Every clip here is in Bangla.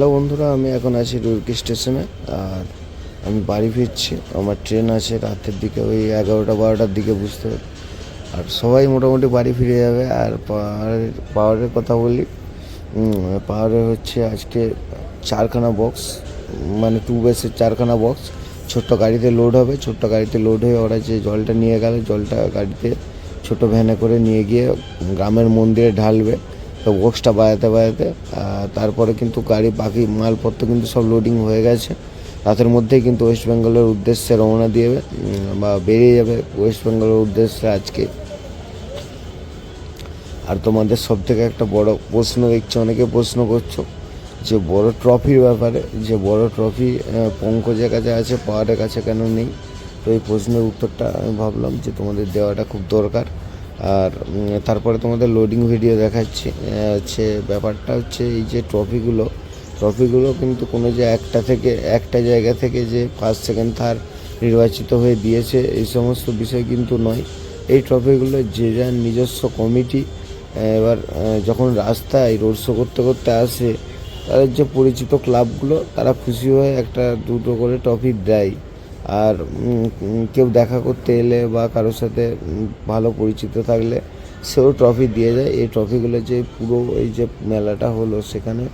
হ্যালো বন্ধুরা, আমি এখন আছি রুরকি স্টেশনে, আর আমি বাড়ি ফিরছি। আমার ট্রেন আছে রাতের দিকে, ওই এগারোটা বারোটার দিকে বুঝতে পারি আর সবাই মোটামুটি বাড়ি ফিরে যাবে, আর পাওয়ারের পাওয়ারের কথা বলি পাওয়ারের হচ্ছে আজকে চারখানা বক্স মানে টু বেসের চারখানা বক্স ছোট্ট গাড়িতে লোড হবে, ছোট্ট গাড়িতে লোড হয়ে ওরা যে জলটা নিয়ে গেল, জলটা গাড়িতে ছোট ভ্যানে করে নিয়ে গিয়ে গ্রামের মন্দিরে ঢালবে। তো বক্সটা বাজাতে বাজাতে তারপরে কিন্তু গাড়ি, বাকি মালপত্র কিন্তু সব লোডিং হয়ে গেছে। রাতের মধ্যেই কিন্তু ওয়েস্ট বেঙ্গলের উদ্দেশ্যে রওনা দিয়ে বা বেরিয়ে যাবে ওয়েস্ট বেঙ্গলের উদ্দেশ্যে আজকে। আর তোমাদের সব থেকে একটা বড় প্রশ্ন দেখছি, অনেকে প্রশ্ন করছ যে বড় ট্রফির ব্যাপারে, যে বড় ট্রফি পঙ্কজের কাছে আছে পাওয়ারের কাছে কেন নেই? তো এই প্রশ্নের উত্তরটা আমি ভাবলাম যে তোমাদের দেওয়াটা খুব দরকার। আর তারপরে তোমাদের লোডিং ভিডিও দেখাচ্ছি। হচ্ছে ব্যাপারটা হচ্ছে এই যে ট্রফিগুলো ট্রফিগুলো কিন্তু কোনো যে একটা থেকে, একটা জায়গা থেকে যে ফার্স্ট সেকেন্ড থার্ড নির্বাচিত হয়ে দিয়েছে, এই সমস্ত বিষয় কিন্তু নয়। এই ট্রফিগুলো যে যার নিজস্ব কমিটি এবার যখন রাস্তায় রোড শো করতে করতে আসে, তাদের যে পরিচিত ক্লাবগুলো তারা খুশি হয়ে একটা দুটো করে ট্রফি দেয়। আর কেউ দেখা করতে এলে বা কারোর সাথে ভালো পরিচিত থাকলে সেও ট্রফি দিয়ে যায়। এই ট্রফিগুলো যে পুরো এই যে মেলাটা হলো সেখানে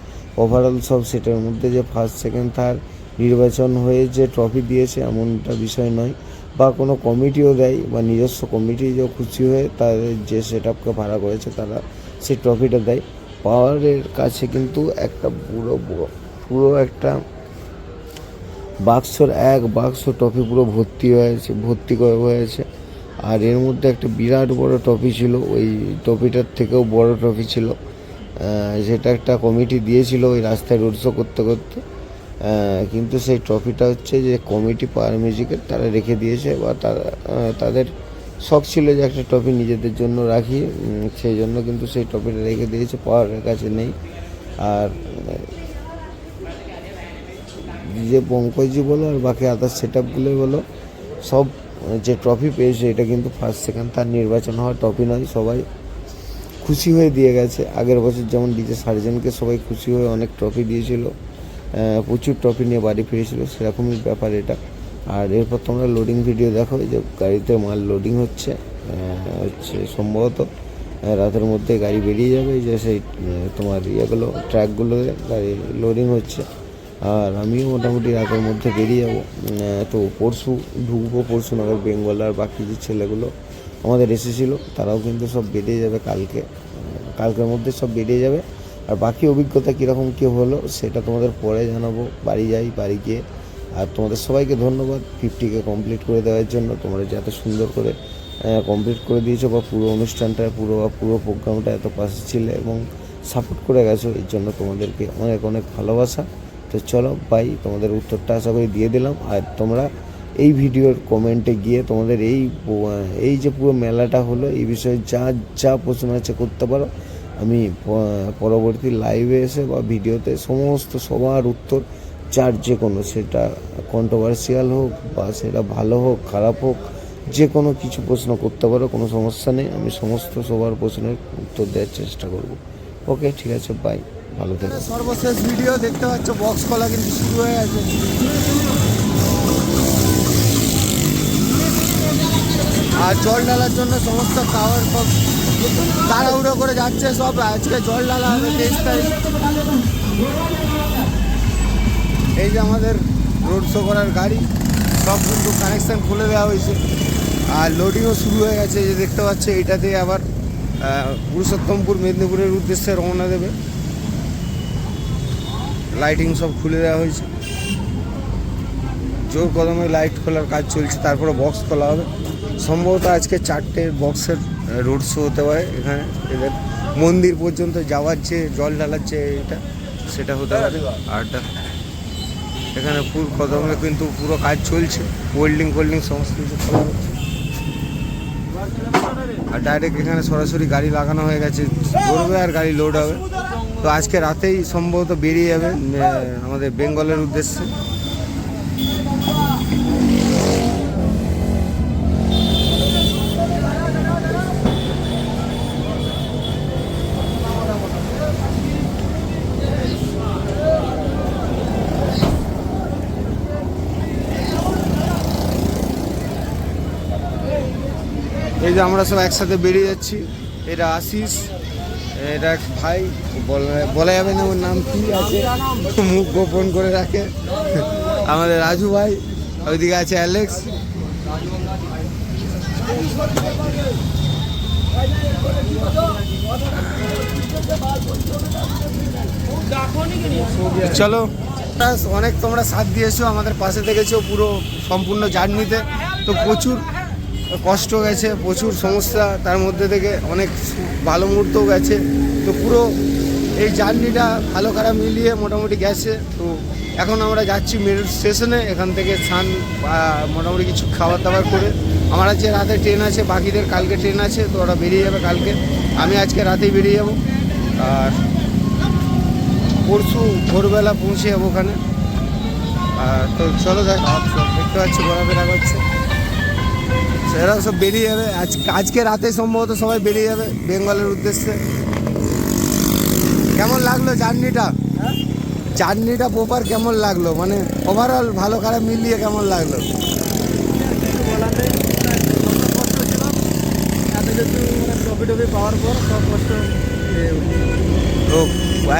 ওভারঅল সব সেটার মধ্যে যে ফার্স্ট সেকেন্ড থার্ড নির্বাচন হয়ে যে ট্রফি দিয়েছে এমনটা বিষয় নয়। বা কোনো কমিটিও দেয় বা নিজস্ব কমিটি যে খুশি হয়ে তাদের যে সেট আপকে ভাড়া করেছে তারা সেই ট্রফিটা দেয়। পাওয়ারের কাছে কিন্তু একটা পুরো পুরো একটা বাক্সর এক বাক্স ট্রফি পুরো ভর্তি হয়েছে, ভর্তি করে হয়েছে। আর এর মধ্যে একটা বিরাট বড় ট্রফি ছিল, ওই ট্রফিটার থেকেও বড় ট্রফি ছিল। যেটা একটা কমিটি দিয়েছিল ওই রাস্তায় রোড শো করতে করতে। কিন্তু সেই ট্রফিটা হচ্ছে যে কমিটি পাওয়ার মিউজিকের তারা রেখে দিয়েছে বা তারা তাদের শখ ছিল যে একটা ট্রফি নিজেদের জন্য রাখি। সেই জন্য কিন্তু সেই ট্রফিটা রেখে দিয়েছে, পাওয়ারের কাছে নেই। আর যে পঙ্কজজি বলো আর বাকি আদার সেট আপগুলো বলো, সব যে ট্রফি পেয়েছে, এটা কিন্তু ফার্স্ট সেকেন্ড তার নির্বাচন হওয়া ট্রফি নয়, সবাই খুশি হয়ে দিয়ে গেছে। আগের বছর যেমন ডিজে সার্জেনকে সবাই খুশি হয়ে অনেক ট্রফি দিয়েছিল প্রচুর ট্রফি নিয়ে বাড়ি ফিরেছিল, সেরকমই ব্যাপার এটা। আর এরপর তোমরা লোডিং ভিডিও দেখো যে গাড়িতে মাল লোডিং হচ্ছে হচ্ছে সম্ভবত রাতের মধ্যে গাড়ি বেরিয়ে যাবে যে সেই তোমার ইয়েগুলো ট্র্যাকগুলো গাড়ি লোডিং হচ্ছে। আর আমিও মোটামুটি রাতের মধ্যে বেরিয়ে যাব। তো পরশু ঢুকবো, পরশু নগর বেঙ্গল আর বাকি যে ছেলেগুলো আমাদের এসেছিল, তারাও কিন্তু সব বেরিয়ে যাবে কালকে। কালকের মধ্যে সব বেরিয়ে যাবে। আর বাকি অভিজ্ঞতা কীরকম কী হলো, সেটা তোমাদের পরে জানাব। বাড়ি যাই, বাড়ি গিয়ে। আর তোমাদের সবাইকে ধন্যবাদ ফিফটিকে কমপ্লিট করে দেওয়ার জন্য। তোমরা যে এত সুন্দর করে কমপ্লিট করে দিয়েছ বা পুরো অনুষ্ঠানটা, পুরো বা পুরো প্রোগ্রামটা এত পাশে ছিল এবং সাপোর্ট করে গেছো, এর জন্য তোমাদেরকে অনেক অনেক ভালোবাসা। তো চলো বাই তোমাদের উত্তরটা আশা করি দিয়ে দিলাম। আর তোমরা এই ভিডিওর কমেন্টে গিয়ে তোমাদের এই এই যে পুরো মেলাটা হলো, এই বিষয়ে যা যা প্রশ্ন আছে করতে পারো। আমি পরবর্তী লাইভে এসে বা ভিডিওতে সমস্ত সবার উত্তর, যার যে কোনো, সেটা কন্ট্রোভার্সিয়াল হোক বা সেটা ভালো হোক, খারাপ হোক, যে কোনো কিছু প্রশ্ন করতে পারো, কোনো সমস্যা নেই। আমি সমস্ত সবার প্রশ্নের উত্তর দেওয়ার চেষ্টা করব। ওকে ঠিক আছে বাই ভালো থেকো। সর্বশেষ ভিডিও দেখতে পাচ্ছ বক্স কলা কিন্তু শুরু হয়ে গেছে। আর জল ঢালার জন্য সমস্ত কাওয়ার সব তাড়াহুড়ো করে যাচ্ছে সব। আজকে জল ঢালা হবে তেইশ তারিখ। এই যে আমাদের রোড শো করার গাড়ি, সব কিন্তু কানেকশন খুলে দেওয়া হয়েছে। আর লোডিংও শুরু হয়ে গেছে যে দেখতে পাচ্ছে এটাতে আবার পুরুষোত্তমপুর, মেদিনীপুরের উদ্দেশ্যে রওনা দেবে। লাইটিং সব খুলে দেওয়া হয়েছে। জোর কদমে লাইট খোলার কাজ চলছে, তারপরে বক্স খোলা হবে। সম্ভবত আজকে চারটে বক্সের রোড শো হতে পারে এখানে। এদের মন্দির পর্যন্ত যাওয়ার যে জল ঢালার যে এটা, সেটা হতে পারে। আরটা এখানে ফুল কদমে কিন্তু পুরো কাজ চলছে। ওয়েল্ডিং ফোল্ডিং সমস্ত কিছু করা হচ্ছে। আর ডাইরেক্ট এখানে সরাসরি গাড়ি লাগানো হয়ে গেছে। ধরবে আর গাড়ি লোড হবে। তো আজকে রাতেই সম্ভবত বেরিয়ে যাবে আমাদের বেঙ্গলের উদ্দেশ্যে। এই যে আমরা সব একসাথে বেরিয়ে যাচ্ছি। এটা আশিস এটা ভাই, বলা- যাবে না ওর নাম কি আছে? মুখ গোপন করে রাখে। আমাদের রাজু ভাই, ওইদিকে আছে অ্যালেক্স। চলো অনেক তোমরা সাথ দিয়েছ, আমাদের পাশে থেকেছো পুরো সম্পূর্ণ জার্নিতে। তো প্রচুর কষ্ট গেছে, প্রচুর সমস্যা, তার মধ্যে থেকে অনেক ভালো মুহূর্তও গেছে। তো পুরো এই জার্নিটা ভালো খারাপ মিলিয়ে মোটামুটি গেছে। তো এখন আমরা যাচ্ছি মেরুট স্টেশনে, এখান থেকে স্নান মোটামুটি কিছু খাবার দাবার করে। আমার আজকে রাতে ট্রেন আছে, বাকিদের কালকে ট্রেন আছে, তো ওরা বেরিয়ে যাবে কালকে। আমি আজকে রাতেই বেরিয়ে যাব। আর পরশু ভোরবেলা পৌঁছে যাব ওখানে। আর তো চলো দেখ দেখতে পাচ্ছি, ঘোরাফেরা করছে। এরা সব বেরিয়ে যাবে। আজ, আজকে রাতে সম্ভবত সবাই বেরিয়ে যাবে বেঙ্গলের উদ্দেশ্যে। কেমন লাগল জার্নিটা? জার্নিটা প্রপার কেমন লাগল? মানে ওভারঅল ভালো খারাপ মিলিয়ে কেমন লাগল?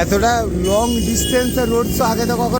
এতটা লং ডিস্টেন্সের রোড শো আগে তো কখনো